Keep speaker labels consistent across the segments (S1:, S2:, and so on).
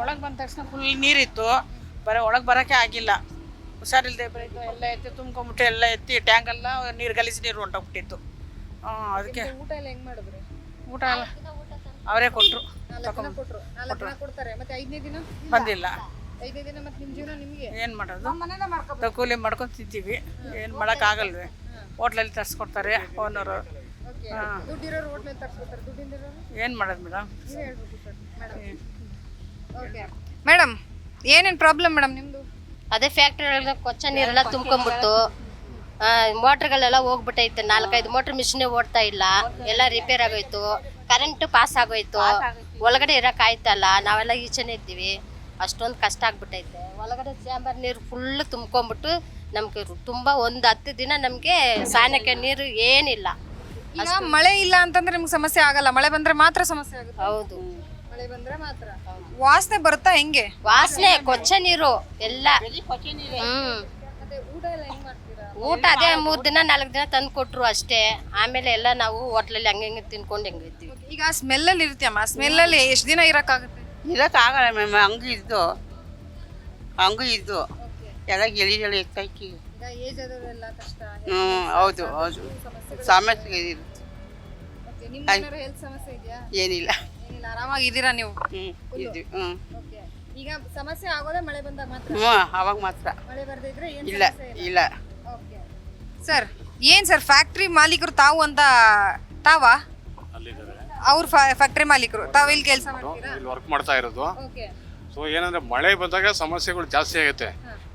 S1: ಒಳಗೆ ಬಂದ ತಕ್ಷಣ ಫುಲ್ ನೀರಿತ್ತು. ಬರೀ ಒಳಗೆ ಬರೋಕ್ಕೆ ಆಗಿಲ್ಲ. ಹುಷಾರಿಲ್ಲದೆ ಬರೀತು ಎಲ್ಲ ಎತ್ತಿ ತುಂಬ್ಕೊಂಬಿಟ್ಟು ಎಲ್ಲ ಎತ್ತಿ ಟ್ಯಾಂಕೆಲ್ಲ ನೀರು ಗಲೀಜು ನೀರು ಹೊಂಟೋಗ್ಬಿಟ್ಟಿತ್ತು. ಹಾಂ ಅದಕ್ಕೆ
S2: ಊಟ ಎಲ್ಲ ಹೆಂಗೆ ಮಾಡಿದ್ರಿ?
S1: ಊಟ ಎಲ್ಲ ಅವರೇ ಕೊಟ್ಟರು
S2: ಕೊಡ್ತಾರೆ. ಮತ್ತೆ ಐದನೇ ದಿನ?
S1: ಬಂದಿಲ್ಲ.
S2: ಐದನೇ ದಿನ ಮತ್ತೆ ನಿಮ್ಮ ಜೀವನ ನಿಮಗೆ?
S1: ಏನು ಮಾಡೋದು? ತಕೂಲಿ ಕೂಲಿ ಮಾಡ್ಕೊಂಡು ತಿಂತೀವಿ. ಏನು ಮಾಡೋಕ್ಕಾಗಲ್ವೇ ಹೋಟ್ಲಲ್ಲಿ ತರಿಸ್ಕೊಡ್ತಾರೆ ಓನರು.
S2: ದುಡ್ಡಿರೋರು ಹೋಟ್ಲಲ್ಲಿ ತರ್ಸ್ಕೊತಾರೆ ದುಡ್ಡಿಂದಿರೋರು
S1: ಏನು ಮಾಡೋದು ಮೇಡಮ್?
S2: ಮೇಡಮ್ ಏನೇನು ಪ್ರಾಬ್ಲಮ್ ಮೇಡಮ್ ನಿಮ್ಮದು
S3: ಅದೇ ಫ್ಯಾಕ್ಟ್ರಿಗಳ ಕೊಚ್ಚ ನೀರೆಲ್ಲ ತುಂಬ್ಕೊಂಡ್ಬಿಟ್ಟು ಮೋಟ್ರ್ಗಳೆಲ್ಲ ಹೋಗ್ಬಿಟ್ಟೈತೆ. ನಾಲ್ಕೈದು ಮೋಟ್ರ್ ಮಿಷಿನೇ ಓಡ್ತಾ ಇಲ್ಲ. ಎಲ್ಲ ರಿಪೇರ್ ಆಗೋಯ್ತು. ಕರೆಂಟ್ ಪಾಸ್ ಆಗೋಯ್ತು. ಒಳಗಡೆ ಇರಕ್ ಆಯ್ತಲ್ಲ ನಾವೆಲ್ಲ ಈಚೆನೇ ಇದ್ದೀವಿ. ಅಷ್ಟೊಂದು ಕಷ್ಟ ಆಗ್ಬಿಟ್ಟೈತೆ. ಒಳಗಡೆ ಚಾಂಬರ್ ನೀರು ಫುಲ್ ತುಂಬ್ಕೊಂಡ್ಬಿಟ್ಟು ನಮ್ಗೆ ತುಂಬ ಒಂದು ಹತ್ತು ದಿನ ನಮಗೆ ಸ್ನಾನಕ್ಕೆ ನೀರು ಏನಿಲ್ಲ.
S2: ಮಳೆ ಇಲ್ಲ ಅಂತಂದ್ರೆ ನಿಮ್ಗೆ ಸಮಸ್ಯೆ ಆಗಲ್ಲ. ಮಳೆ ಬಂದ್ರೆ ಮಾತ್ರ ಸಮಸ್ಯೆ ಆಗುತ್ತೆ.
S3: ಹೌದು.
S2: ಮಳೆ ಬಂದ್ರೆ ಮಾತ್ರ. ವಾಸನೆ ಬರುತ್ತಾ ಹೆಂಗೆ?
S3: ವಾಸನೆ ಕೊಚ್ಚ ನೀರು ಎಲ್ಲ. ಹ್ಮ್.
S2: ಮತ್ತೆ ಊಟ ಎಲ್ಲ ಹೆಂಗ್ ಮಾಡ್ತೀರಾ?
S3: ಊಟ ಅದೇ ಮೂರ್ ದಿನ ನಾಲ್ಕು ದಿನ ತಂದು ಕೊಟ್ರು ಅಷ್ಟೇ. ಆಮೇಲೆ ಎಲ್ಲ ನಾವು ಹೋಟ್ಲಲ್ಲಿ ಹಂಗೆ ಹಿಂಗೆ ತಿನ್ಕೊಂಡು ಹೆಂಗೆ ಇರ್ತೀವಿ.
S2: ಈಗ ಸ್ಮೆಲ್ಲಲ್ಲಿ ಸ್ಮೆಲ್ ಸ್ಮೆಲ್ಲಲ್ಲಿ ಎಷ್ಟು ದಿನ ಇರಕ್ಕಾಗುತ್ತೆ?
S4: ಇರೋಕ್ಕಾಗಲ್ಲ ಮ್ಯಾಮ್ ಹಂಗೂ ಇದ್ದು. ಹಂಗೂ ಇದ್ದು. ಎಲ್ಲ ಗೆಳಿ ಗೆಳಿ ಎತ್ತಾಕಿ
S2: ಈಗ ಏಜ್ ಆದವರೆಲ್ಲ ಕಷ್ಟ.
S4: ಹ್ಞೂ ಹೌದು ಹೌದು. ಸಮಸ್ಯೆ ಇರುತ್ತೆ
S2: ಓಕೆ ನಿಮ್ಮ ಹೆಲ್ತ್ ಸಮಸ್ಯೆ ಇದೆಯಾ?
S4: ಏನಿಲ್ಲ.
S2: ಏನಿಲ್ಲ ಆರಾಮಾಗಿದ್ದೀರಾ ನೀವು?
S4: ಹ್ಞೂ ಇದ್ವಿ ಹ್ಞೂ
S2: ಓಕೆ ಈಗ ಸಮಸ್ಯೆ ಆಗೋದೇ ಮಳೆ ಬಂದಾಗ ಮಾತ್ರ?
S4: ಹ್ಞೂ ಅವಾಗ ಮಾತ್ರ.
S2: ಮಳೆ ಬರ್ದೇ ಇದ್ರೆ ಏನ್
S4: ಇಲ್ಲ ಇಲ್ಲ?
S2: ಓಕೆ ಸರ್ ಏನ್ ಸರ್ ಫ್ಯಾಕ್ಟ್ರಿ ಮಾಲೀಕರು ತಾವು ಅಂತ ತಾವಾ? ಅವ್ರ ಫ್ಯಾಕ್ಟ್ರಿ ಮಾಲೀಕರು ತಾವು ಇಲ್ಲಿ ಕೆಲಸ ಮಾಡ್ತೀರಾ?
S5: ಇಲ್ಲಿ ವರ್ಕ್ ಮಾಡ್ತಾ ಇರೋದು.
S2: ಓಕೆ
S5: ಸೊ ಏನಂದ್ರೆ ಮಳೆ ಬಂದಾಗ ಸಮಸ್ಯೆಗಳು ಜಾಸ್ತಿ ಆಗುತ್ತೆ.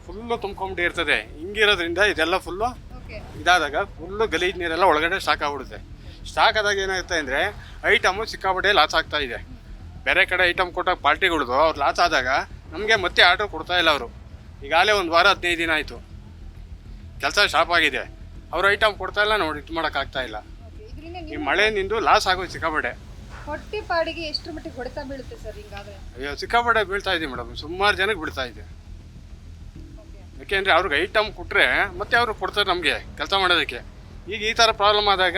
S5: ಫುಲ್ಲು ತುಂಬ್ಕೊಂಬಿಟ್ಟು ಇರ್ತದೆ ಹಿಂಗಿರೋದ್ರಿಂದ ಇದೆಲ್ಲ ಫುಲ್ಲು
S2: ಓಕೆ
S5: ಇದಾದಾಗ ಫುಲ್ಲು ಗಲೀಜ್ ನೀರೆಲ್ಲ ಒಳಗಡೆ ಸ್ಟಾಕ್ ಆಗ್ಬಿಡುತ್ತೆ. ಸ್ಟಾಕ್ ಆದಾಗ ಏನಾಗುತ್ತೆ ಅಂದರೆ ಐಟಮು ಸಿಕ್ಕಾಪಟ್ಟೆ ಲಾಸ್ ಆಗ್ತಾ ಇದೆ. ಬೇರೆ ಕಡೆ ಐಟಮ್ ಕೊಟ್ಟಾಗ ಪಾರ್ಟಿಗಳ್ದು ಅವ್ರು ಲಾಸ್ ಆದಾಗ ನಮಗೆ ಮತ್ತೆ ಆರ್ಡರ್ ಕೊಡ್ತಾ ಇಲ್ಲ ಅವರು. ಈಗಾಗಲೇ ಒಂದು ವಾರ ಹದಿನೈದು ದಿನ ಆಯಿತು. ಕೆಲಸ ಶಾಪ್ ಆಗಿದೆ. ಅವ್ರು ಐಟಮ್ ಕೊಡ್ತಾ ಇಲ್ಲ ನೋಡಿ ಇದು ಮಾಡೋಕ್ಕಾಗ್ತಾ ಇಲ್ಲ. ಈ ಮಳೆ ನಿಂದು ಲಾಸ್ ಆಗೋದು ಸಿಕ್ಕಾಪಟ್ಟೆ.
S2: ಹೊಟ್ಟೆ ಪಾಡಿಗೆ ಎಷ್ಟರ ಮಟ್ಟಿಗೆ ಹೊಡೆತ ಬೀಳುತ್ತೆ ಸರ್ ಹಿಂಗಾದ್ರೆ?
S5: ಅಯ್ಯೋ ಸಿಕ್ಕಾಪಟ್ಟೆ ಬೀಳ್ತಾ ಇದೆ ಮೇಡಮ್. ಸುಮಾರು ಜನಕ್ಕೆ ಬೀಳ್ತಾ ಇದೆ. ಯಾಕೆಂದರೆ ಅವ್ರಿಗೆ ಐಟಮ್ ಕೊಟ್ಟರೆ ಮತ್ತೆ ಅವರು ಕೊಡ್ತಾರೆ ನಮಗೆ ಕೆಲಸ ಮಾಡೋದಕ್ಕೆ. ಈಗ ಈ ಥರ ಪ್ರಾಬ್ಲಮ್ ಆದಾಗ